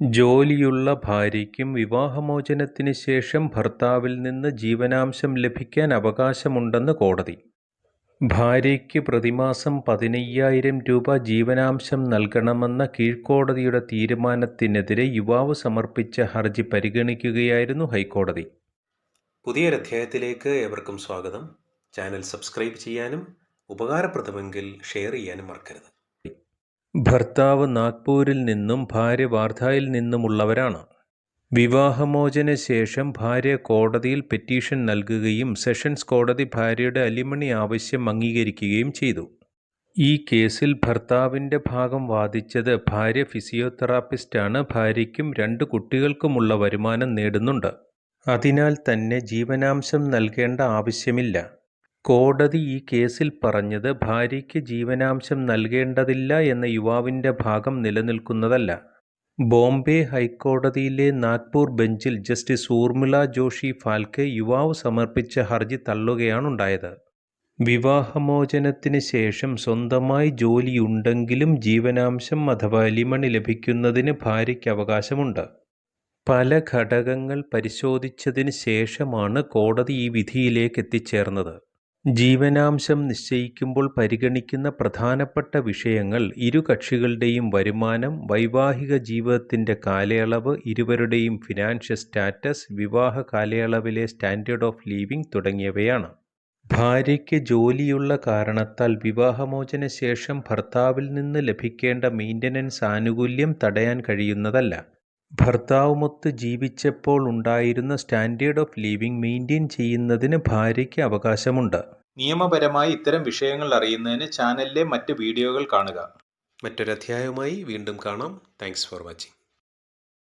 ജോലിയുള്ള ഭാര്യയ്ക്കും വിവാഹമോചനത്തിന് ശേഷം ഭർത്താവിൽ നിന്ന് ജീവനാംശം ലഭിക്കാൻ അവകാശമുണ്ടെന്ന് കോടതി. ഭാര്യയ്ക്ക് പ്രതിമാസം പതിനയ്യായിരം രൂപ ജീവനാംശം നൽകണമെന്ന കീഴ്ക്കോടതിയുടെ തീരുമാനത്തിനെതിരെ യുവാവ് സമർപ്പിച്ച ഹർജി പരിഗണിക്കുകയായിരുന്നു ഹൈക്കോടതി. പുതിയൊരധ്യായത്തിലേക്ക് ഏവർക്കും സ്വാഗതം. ചാനൽ സബ്സ്ക്രൈബ് ചെയ്യാനും ഉപകാരപ്രദമെങ്കിൽ ഷെയർ ചെയ്യാനും മറക്കരുത്. ഭർത്താവ് നാഗ്പൂരിൽ നിന്നും ഭാര്യ വാർധായിൽ നിന്നുമുള്ളവരാണ്. വിവാഹമോചന ശേഷം ഭാര്യ കോടതിയിൽ പെറ്റീഷൻ നൽകുകയും സെഷൻസ് കോടതി ഭാര്യയുടെ അലിമണി ആവശ്യം അംഗീകരിക്കുകയും ചെയ്തു. ഈ കേസിൽ ഭർത്താവിന്റെ ഭാഗം വാദിച്ചത് ഭാര്യ ഫിസിയോതെറാപ്പിസ്റ്റാണ്. ഭാര്യയ്ക്കും രണ്ട് കുട്ടികൾക്കുമുള്ള വരുമാനം നേടുന്നുണ്ട്. അതിനാൽ തന്നെ ജീവനാംശം നൽകേണ്ട ആവശ്യമില്ല. കോടതി ഈ കേസിൽ പറഞ്ഞത് ഭാര്യയ്ക്ക് ജീവനാംശം നൽകേണ്ടതില്ല എന്ന യുവാവിന്റെ ഭാഗം നിലനിൽക്കുന്നതല്ല. ബോംബെ ഹൈക്കോടതിയിലെ നാഗ്പൂർ ബെഞ്ചിൽ ജസ്റ്റിസ് ഊർമിള ജോഷി ഫാൽക്കെ യുവാവ് സമർപ്പിച്ച ഹർജി തള്ളുകയാണുണ്ടായത്. വിവാഹമോചനത്തിന് ശേഷം സ്വന്തമായി ജോലിയുണ്ടെങ്കിലും ജീവനാംശം അഥവാ അലിമണി ലഭിക്കുന്നതിന് ഭാര്യയ്ക്ക് അവകാശമുണ്ട്. പല ഘടകങ്ങൾ പരിശോധിച്ചതിന് ശേഷമാണ് കോടതി ഈ വിധിയിലേക്ക് എത്തിച്ചേർന്നത്. ജീവനാംശം നിശ്ചയിക്കുമ്പോൾ പരിഗണിക്കുന്ന പ്രധാനപ്പെട്ട വിഷയങ്ങൾ ഇരു കക്ഷികളുടെയും വരുമാനം വൈവാഹിക ജീവിതത്തിന്റെ കാലയളവ് ഇരുവരുടെയും ഫിനാൻഷ്യൽ സ്റ്റാറ്റസ് വിവാഹ കാലയളവിലെ സ്റ്റാൻഡേർഡ് ഓഫ് ലീവിംഗ് തുടങ്ങിയവയാണ്. ഭാര്യയ്ക്ക് ജോലിയുള്ള കാരണത്താൽ വിവാഹമോചന ശേഷം ഭർത്താവിൽ നിന്ന് ലഭിക്കേണ്ട മെയിന്റനൻസ് ആനുകൂല്യം തടയാൻ കഴിയുന്നതല്ല. ഭർത്താവുമൊത്ത് ജീവിച്ചപ്പോൾ ഉണ്ടായിരുന്ന സ്റ്റാൻഡേർഡ് ഓഫ് ലിവിംഗ് മെയിന്റെയിൻ ചെയ്യുന്നതിന് ഭാര്യയ്ക്ക് അവകാശമുണ്ട്. നിയമപരമായി ഇത്തരം വിഷയങ്ങൾ അറിയുന്നതിന് ചാനലിലെ മറ്റ് വീഡിയോകൾ കാണുക. മറ്റൊരധ്യായവുമായി വീണ്ടും കാണാം. Thanks for watching